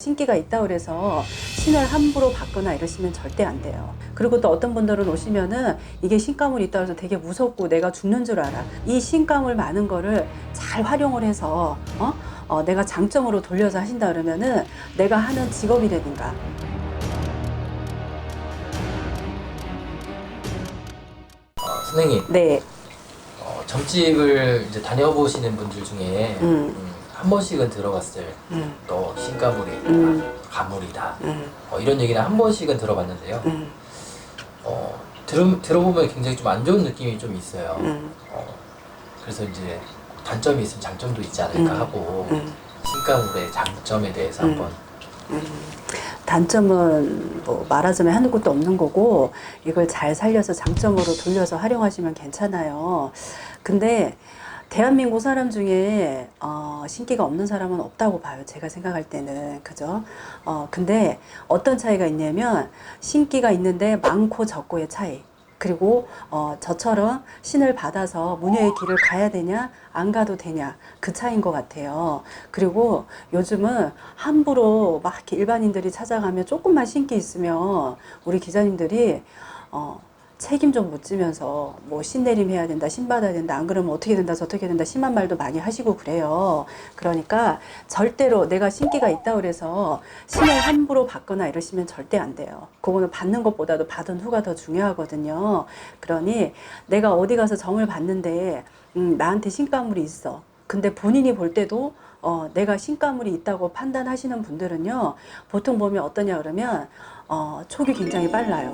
신기가 있다 그래서 신을 함부로 받거나 이러시면 절대 안 돼요. 그리고 또 어떤 분들은 오시면은 이게 신가물이 있다 그래서 되게 무섭고 내가 죽는 줄 알아. 이 신가물 많은 거를 잘 활용을 해서 어? 어, 내가 장점으로 돌려서 하신다 그러면은 내가 하는 직업이라든가 어, 선생님, 네, 어, 점집을 이제 다녀보시는 분들 중에 음. 음, 한 번씩은 들어봤을 음, 또 신가물이 음. 가물이다 음, 어, 이런 얘기는 한 번씩은 들어봤는데요. 음, 어, 들음, 들어보면 굉장히 좀 안 좋은 느낌이 좀 있어요. 음, 어, 그래서 이제 단점이 있으면 장점도 있지 않을까 음. 하고 음. 신가물의 장점에 대해서 음. 한번 단점은 뭐 말하자면 하는 것도 없는 거고 이걸 잘 살려서 장점으로 돌려서 활용하시면 괜찮아요. 근데 대한민국 사람 중에 어, 신기가 없는 사람은 없다고 봐요. 제가 생각할 때는 그죠? 어, 근데 어떤 차이가 있냐면 신기가 있는데 많고 적고의 차이. 그리고 어, 저처럼 신을 받아서 무녀의 길을 가야 되냐 안 가도 되냐 그 차이인 것 같아요. 그리고 요즘은 함부로 막 일반인들이 찾아가면 조금만 신기 있으면 우리 기자님들이 어, 책임 좀못 지면서 뭐 신내림 해야 된다, 신 받아야 된다, 안 그러면 어떻게 된다, 저떻게 된다, 심한 말도 많이 하시고 그래요. 그러니까 절대로 내가 신기가 있다 그래서 신을 함부로 받거나 이러시면 절대 안 돼요. 그거는 받는 것보다도 받은 후가 더 중요하거든요. 그러니 내가 어디 가서 정을 받는데 음, 나한테 신가물이 있어. 근데 본인이 볼 때도 어, 내가 신가물이 있다고 판단하시는 분들은요, 보통 보면 어떠냐 그러면, 어, 촉이 굉장히 빨라요.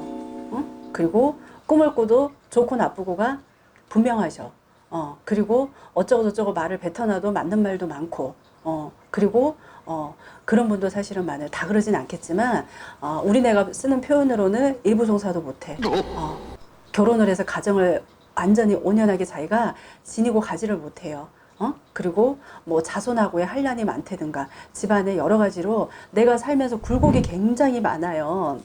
어? 그리고 꿈을 꿔도 좋고 나쁘고가 분명하셔. 어, 그리고 어쩌고저쩌고 말을 뱉어놔도 맞는 말도 많고, 어, 그리고, 어, 그런 분도 사실은 많아요. 다 그러진 않겠지만, 어, 우리네가 쓰는 표현으로는 일부 종사도 못해. 어, 결혼을 해서 가정을 완전히 온연하게 자기가 지니고 가지를 못해요. 어? 그리고 뭐 자손하고의 한란이 많다든가 집안에 여러 가지로 내가 살면서 굴곡이 굉장히 많아요.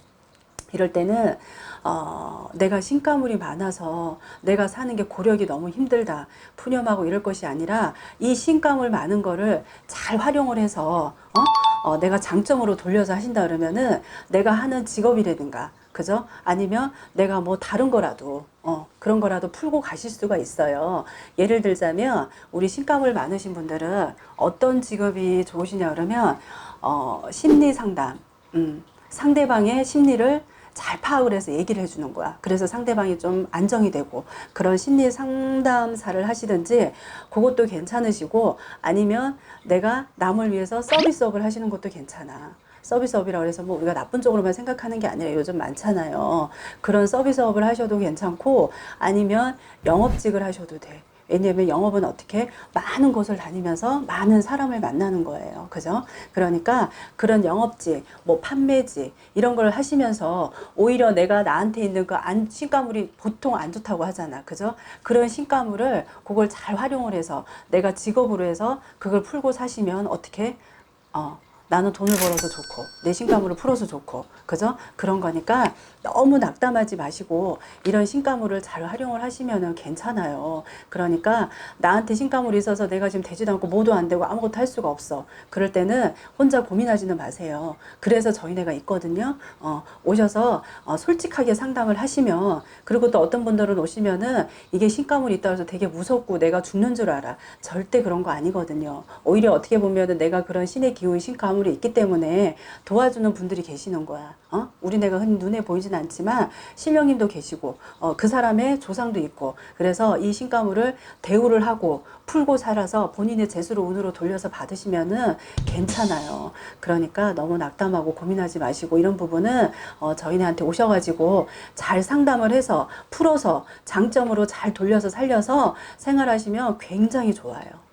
이럴 때는 어, 내가 신가물이 많아서 내가 사는 게 고력이 너무 힘들다 푸념하고 이럴 것이 아니라 이 신가물 많은 거를 잘 활용을 해서 어? 어, 내가 장점으로 돌려서 하신다 그러면은 내가 하는 직업이라든가 그죠? 아니면 내가 뭐 다른 거라도 어, 그런 거라도 풀고 가실 수가 있어요. 예를 들자면 우리 신가물 많으신 분들은 어떤 직업이 좋으시냐 그러면 어, 심리 상담, 음, 상대방의 심리를 잘 파악을 해서 얘기를 해주는 거야. 그래서 상대방이 좀 안정이 되고 그런 심리 상담사를 하시든지 그것도 괜찮으시고 아니면 내가 남을 위해서 서비스업을 하시는 것도 괜찮아. 서비스업이라고 해서 뭐 우리가 나쁜 쪽으로만 생각하는 게 아니라 요즘 많잖아요. 그런 서비스업을 하셔도 괜찮고 아니면 영업직을 하셔도 돼. 왜냐하면 영업은 어떻게 많은 곳을 다니면서 많은 사람을 만나는 거예요. 그죠? 그러니까 그런 영업직, 뭐 판매직 이런 걸 하시면서 오히려 내가 나한테 있는 그 안, 신가물이 보통 안 좋다고 하잖아. 그죠? 그런 신가물을 그걸 잘 활용을 해서 내가 직업으로 해서 그걸 풀고 사시면 어떻게 어, 나는 돈을 벌어서 좋고 내 신가물을 풀어서 좋고 그죠? 그런 거니까 너무 낙담하지 마시고 이런 신가물을 잘 활용을 하시면은 괜찮아요. 그러니까 나한테 신가물이 있어서 내가 지금 되지도 않고 뭐도 안 되고 아무것도 할 수가 없어. 그럴 때는 혼자 고민하지는 마세요. 그래서 저희네가 있거든요. 어, 오셔서 어, 솔직하게 상담을 하시면 그리고 또 어떤 분들은 오시면은 이게 신가물이 있다 해서 되게 무섭고 내가 죽는 줄 알아. 절대 그런 거 아니거든요. 오히려 어떻게 보면은 내가 그런 신의 기운 신가물 이 있기 때문에 도와주는 분들이 계시는 거야. 어? 우리네가 흔히 눈에 보이진 않지만 신령님도 계시고 어, 그 사람의 조상도 있고 그래서 이 신가물을 대우를 하고 풀고 살아서 본인의 재수로 운으로 돌려서 받으시면은 괜찮아요. 그러니까 너무 낙담하고 고민하지 마시고 이런 부분은 어, 저희네한테 오셔가지고 잘 상담을 해서 풀어서 장점으로 잘 돌려서 살려서 생활하시면 굉장히 좋아요.